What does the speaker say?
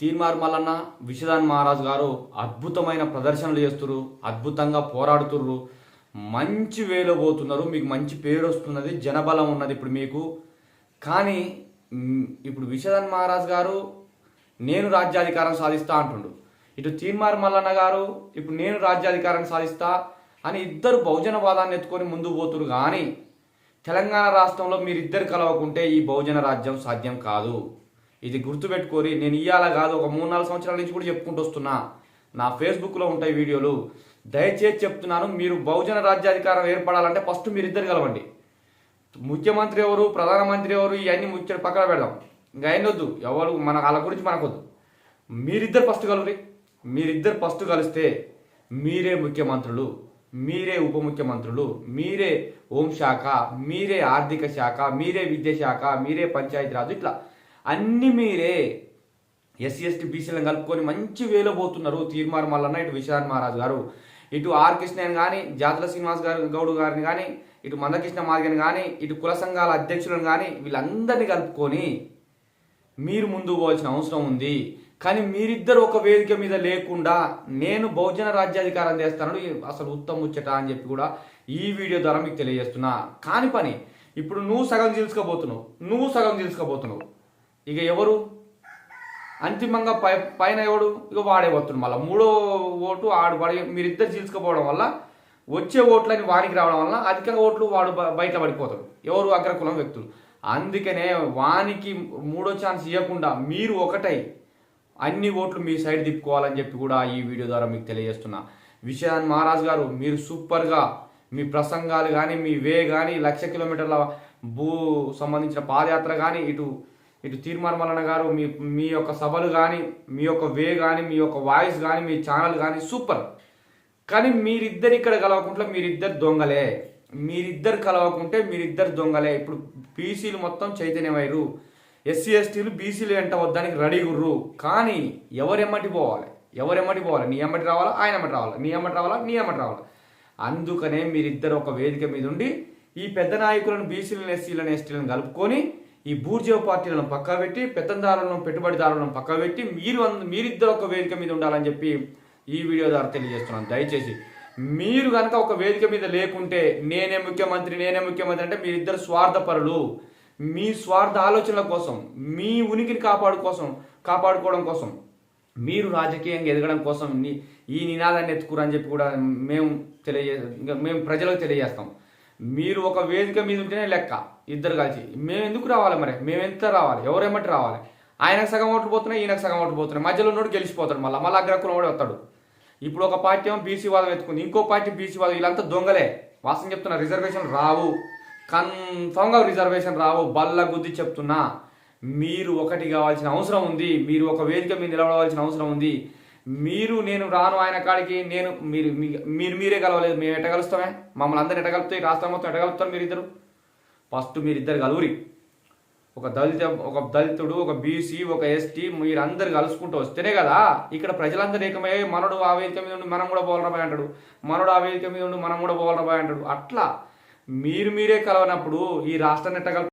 తీన్మార్ మల్లన్న విషదాన్ మహారాజ్ గారు అద్భుతమైన ప్రదర్శనలు చేస్తున్నారు అద్భుతంగా పోరాడుతుర్రు. మంచి వేలో పోతున్నారు మీకు మంచి పేరు వస్తున్నది జనబలం ఉన్నది ఇప్పుడు మీకు. కానీ ఇప్పుడు విషదాన్ మహారాజ్ గారు నేను రాజ్యాధికారం సాధిస్తా అంటుండు. ఇటు తీన్మార్ మల్లన్న గారు ఇప్పుడు నేను రాజ్యాధికారం సాధిస్తా అని ఇద్దరు బహుజనవాదాన్ని ఎత్తుకొని ముందుకు పోతురు కానీ తెలంగాణ రాష్ట్రంలో మీరిద్దరు కలవకుంటే ఈ బహుజన రాజ్యం సాధ్యం కాదు. ఇది గుర్తుపెట్టుకొని నేను ఇయ్యాల కాదు ఒక మూడు నాలుగు సంవత్సరాల నుంచి కూడా చెప్పుకుంటూ వస్తున్నా. నా ఫేస్బుక్లో ఉంటాయి వీడియోలు. దయచేసి చెప్తున్నాను మీరు బహుజన రాజ్యాధికారం ఏర్పడాలంటే ఫస్ట్ మీరిద్దరు కలవండి. ముఖ్యమంత్రి ఎవరు ప్రధానమంత్రి ఎవరు ఇవన్నీ ముచ్చట పక్కన పెడదాం. ఇంకా అయిన వద్దు ఎవరు మన వాళ్ళ గురించి మనకొద్దు మీరిద్దరు ఫస్ట్ కలవరి. మీరిద్దరు ఫస్ట్ కలిస్తే మీరే ముఖ్యమంత్రులు మీరే ఉప ముఖ్యమంత్రులు మీరే హోంశాఖ మీరే ఆర్థిక శాఖ మీరే విద్యాశాఖ మీరే పంచాయతీరాజ్ ఇట్లా. అన్ని మీరే. ఎస్సీ ఎస్టీ బీసీలను కలుపుకొని మంచి వేలో పోతున్నారు తీర్మార్ మల్లన్న ఇటు విశాల్ మహారాజ్ గారు. ఇటు ఆర్ కృష్ణన్ కానీ జాతుల శ్రీనివాస్ గారు గౌడ్ గారిని కానీ ఇటు మందకృష్ణ మాదిగని కానీ ఇటు కుల సంఘాల అధ్యక్షులను కానీ వీళ్ళందరినీ కలుపుకొని మీరు ముందు పోవాల్సిన అవసరం ఉంది. కానీ మీరిద్దరు ఒక వేదిక మీద లేకుండా నేను బహుజన రాజ్యాధికారం చేస్తాను అసలు ఉత్తమ ముచ్చట అని చెప్పి కూడా ఈ వీడియో ద్వారా మీకు తెలియజేస్తున్నా. కాని పని ఇప్పుడు నువ్వు సగం తెలుసుకోబోతున్నావు నువ్వు సగం తెలుసుకోబోతున్నావు ఇక ఎవరు? అంతిమంగా పై పైన ఎవడు? ఇక వాడే పోతుంది మళ్ళీ. మూడో ఓటు ఆడు పడి మీరిద్దరు చీల్చుకోపోవడం వల్ల వచ్చే ఓట్లని వానికి రావడం వల్ల అధికంగా ఓట్లు వాడు బ- బయట పడిపోతాడు. ఎవరు అగ్రకులం వ్యక్తులు. అందుకనే వానికి మూడో ఛాన్స్ ఇవ్వకుండా మీరు ఒకటై అన్ని ఓట్లు మీ సైడ్ తిప్పుకోవాలని చెప్పి కూడా ఈ వీడియో ద్వారా మీకు తెలియజేస్తున్నా. విశ్వనాథ్ మహారాజ్ గారు మీరు సూపర్గా మీ ప్రసంగాలు కానీ మీ వే కానీ లక్ష కిలోమీటర్ల భూ సంబంధించిన పాదయాత్ర కానీ ఇటు ఇటు తీర్మార్ గారు మీ మీ యొక్క సభలు కానీ మీ యొక్క వే కానీ మీ యొక్క వాయిస్ కానీ మీ ఛానల్ కానీ సూపర్. కానీ మీరిద్దరు ఇక్కడ కలవకుంటే మీరిద్దరు దొంగలే. మీరిద్దరు కలవకుంటే మీరిద్దరు దొంగలే. ఇప్పుడు బీసీలు మొత్తం చైతన్యమయ్యారు. ఎస్సీ ఎస్టీలు బీసీలు వెంట వద్దానికి రెడీ గుర్రు. కానీ ఎవరెమ్మటి పోవాలి? ఎవరెమ్మటి పోవాలి? నీ ఎమ్మటి రావాలా? ఆయన ఎమ్మటి రావాలా? నీ ఎమ్మటి రావాలా? నీ ఎమ్మటి రావాలా? అందుకనే మీరిద్దరు ఒక వేదిక మీద ఉండి ఈ పెద్ద నాయకులను బీసీలను ఎస్సీలను ఎస్టీలను కలుపుకొని ఈ బూర్జో పార్టీలను పక్కా పెట్టి పెత్తందారులను పెట్టుబడిదారులను పక్కా పెట్టి మీరు అంద- మీరిద్దరు ఒక వేదిక మీద ఉండాలని చెప్పి ఈ వీడియో ద్వారా తెలియజేస్తున్నాను. దయచేసి మీరు కనుక ఒక వేదిక మీద లేకుంటే నేనే ముఖ్యమంత్రి నేనే ముఖ్యమంత్రి అంటే మీరిద్దరు స్వార్థపరులు. మీ స్వార్థ ఆలోచనల కోసం మీ ఉనికిని కాపాడు కోసం కాపాడుకోవడం కోసం మీరు రాజకీయంగా ఎదగడం కోసం ఈ నినాదాన్ని ఎత్తుకురని చెప్పి కూడా మేము తెలియజే మేము ప్రజలకు తెలియజేస్తాం. మీరు ఒక వేదిక మీద ఉంటేనే లెక్క. ఇద్దరు కలిసి. మేము ఎందుకు రావాలి మరి? మేము ఎంత రావాలి? ఎవరేమంటే రావాలి? ఆయనకు సగం ఓట్లు పోతున్నాయి ఈయనకు సగం ఓట్లు పోతున్నాయి. మధ్యలో ఉన్నోడు గెలిచిపోతాడు మళ్ళీ. మళ్ళీ అగ్రకులం కూడా వస్తాడు. ఇప్పుడు ఒక పార్టీ ఏమో బీసీ వాదం ఎత్తుకుంది. ఇంకో పార్టీ బీసీ వాదం. వీళ్ళంతా దొంగలే. వాస్తవం చెప్తున్నా రిజర్వేషన్ రావు. కన్ఫామ్గా రిజర్వేషన్ రావు. బల్ల గుద్ది చెప్తున్నా. మీరు ఒకటి కావాల్సిన అవసరం ఉంది. మీరు ఒక వేదిక మీద నిలబడవలసిన అవసరం ఉంది. మీరు నేను రాను ఆయన కాడికి నేను మీరు మీరు మీరే కలవలేదు. మేము ఎట్ట కలుస్తామే? మమ్మల్ని అందరు ఎట్ట కలుపుతాయి రాష్ట్రం మొత్తం ఎట్ట కలుపుతారు మీరిద్దరు? ఫస్ట్ మీరిద్దరు కలువురి. ఒక దళిత ఒక దళితుడు ఒక బీసీ ఒక ఎస్టీ మీరందరు కలుసుకుంటూ వస్తేనే కదా ఇక్కడ ప్రజలందరూ ఏకమై మనడు ఆ వేదిక మీద ఉండి మనం కూడా పోలరాబాయ్ అంటాడు. మనడు ఆ వేదిక మీద ఉండి మనం కూడా పోలరాబాయ్ అంటాడు. అట్లా మీరు మీరే కలవనప్పుడు ఈ రాష్ట్రాన్ని ఎట్ట